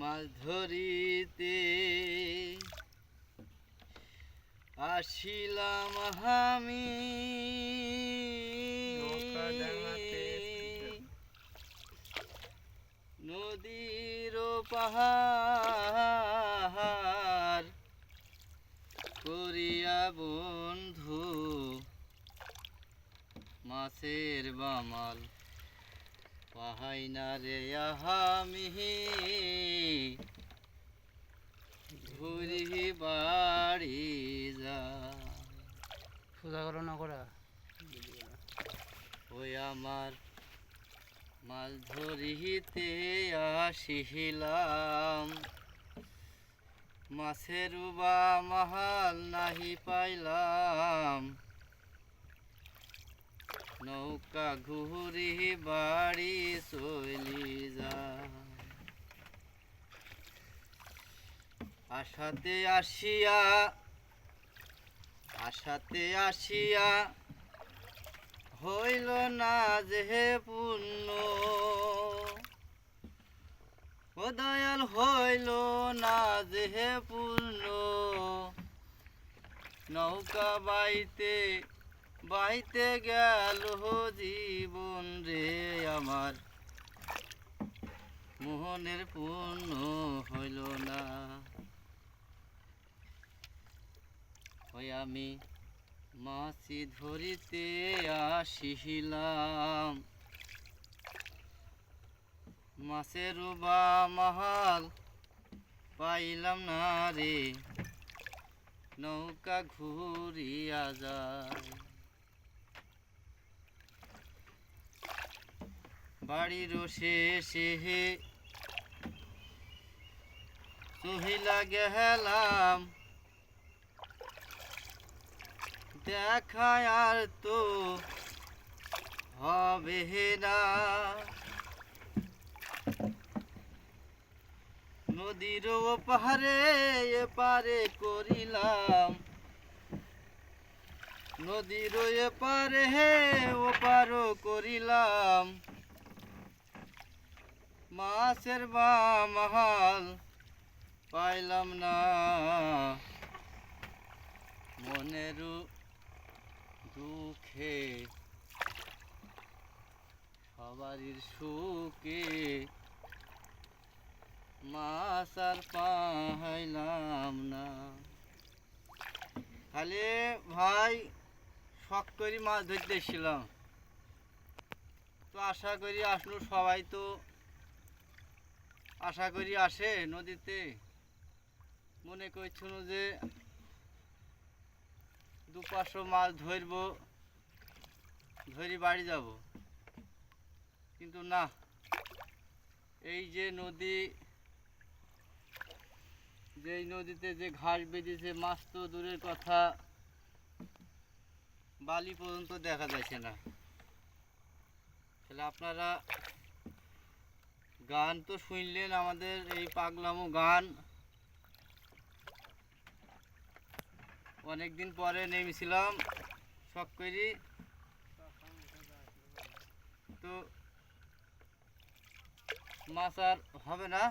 মাছ ধরিতে আসিলাম আমি। নদীর পাহাড় করিয়া বন্ধু মাছের বামাল পাহাই না রে আহামি ঘুরি বাড়ি যা। সোজা করো না করা। ওই আমার মাছ ধরিতে আসিলাম মাছের বা মাহাল নাহি পাইলাম। নৌকা ঘুরি বাড়ি চলি যা। আশাতে আসিয়া আশাতে আসিয়া হইল না যে পূর্ণ দয়াল, হইল না যে পূর্ণ নৌকা বাইতে বাইতে গেল জীবন রে আমার। মোহনের পূর্ণ হইল না। ওই আমি মাছি ধরিতে আসিলাম। মাছের বা মাহাল পাইলাম না রে, নৌকা ঘুরিয়া যায়। বাড়ির শেষে চহিলা গেলাম দেখায় আর তো হবে না। নদীর পাহাড়ে এপারে করিলাম। নদীর এপারে হে ওপার করিলাম। মাছের বা মহাল পাইলাম না। মনের দুঃখে সবারই সুখে। মাছ আর পাইলাম না। খালি ভাই শখ করি মাছ ধরতে এসেছিলাম। তো আশা করি আসলো সবাই তো। আশা করি আসে নদীতে। মনে করছিল যে দু পাঁচশো মাছ ধরব, ধরি বাড়ি যাব। কিন্তু না, এই যে নদী, যেই নদীতে যে ঘাস বেঁধেছে, মাছ তো দূরের কথা, বালি পর্যন্ত দেখা যাচ্ছে না। তাহলে আপনারা গান তো শুনলেন, আমাদের এই পাগলামো গান। অনেকদিন পরে নেমেছিলাম, শখ করি। তো মাছ আর হবে না।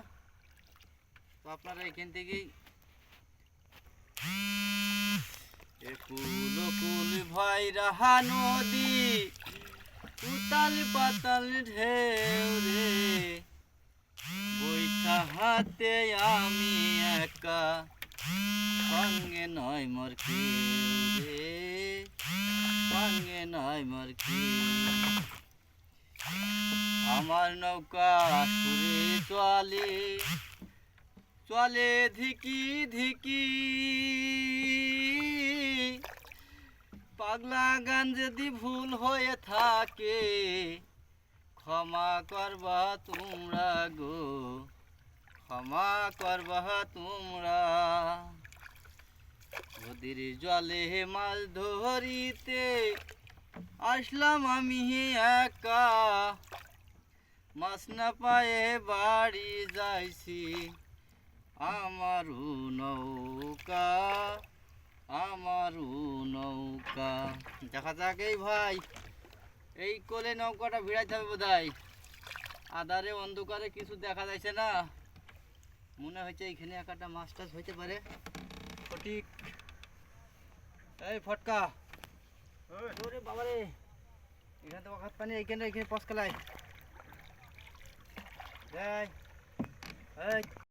তো আপনারা এখান থেকেই কুল ভাই রাহা নদী উতাল পাতাল ঢেউ রে। বৈঠা হাতে আমি একা সঙ্গে নয় মোর রে সঙ্গে নয় মোর কেউ আমার নৌকা সুরে চলে চলে ধিকি ধিকি। পাগলা গান যদি ভুল হয়ে থাকে, ক্ষমা করবা তোমরা গো, ক্ষমা করবা তোমরা। নদীর জলে মাছ ধরিতে আসলাম আমি একা। মাছ না পায়ে বাড়ি যাইছি, আমারও নৌকা আমারও নৌকা। দেখা যাক এই ভাই, এই কোলে নৌকাটা ভিড়াইতে হবে বোধ আধারে অন্ধকারে কিছু দেখা যাচ্ছে না। মনে হচ্ছে এক একটা মাছ টাছ হইতে পারে। ফটিক এই ফটকা। ওরে বাবারে। এখানে তো অখাত পানি এইখানে এখানে পচকালাই এই এই।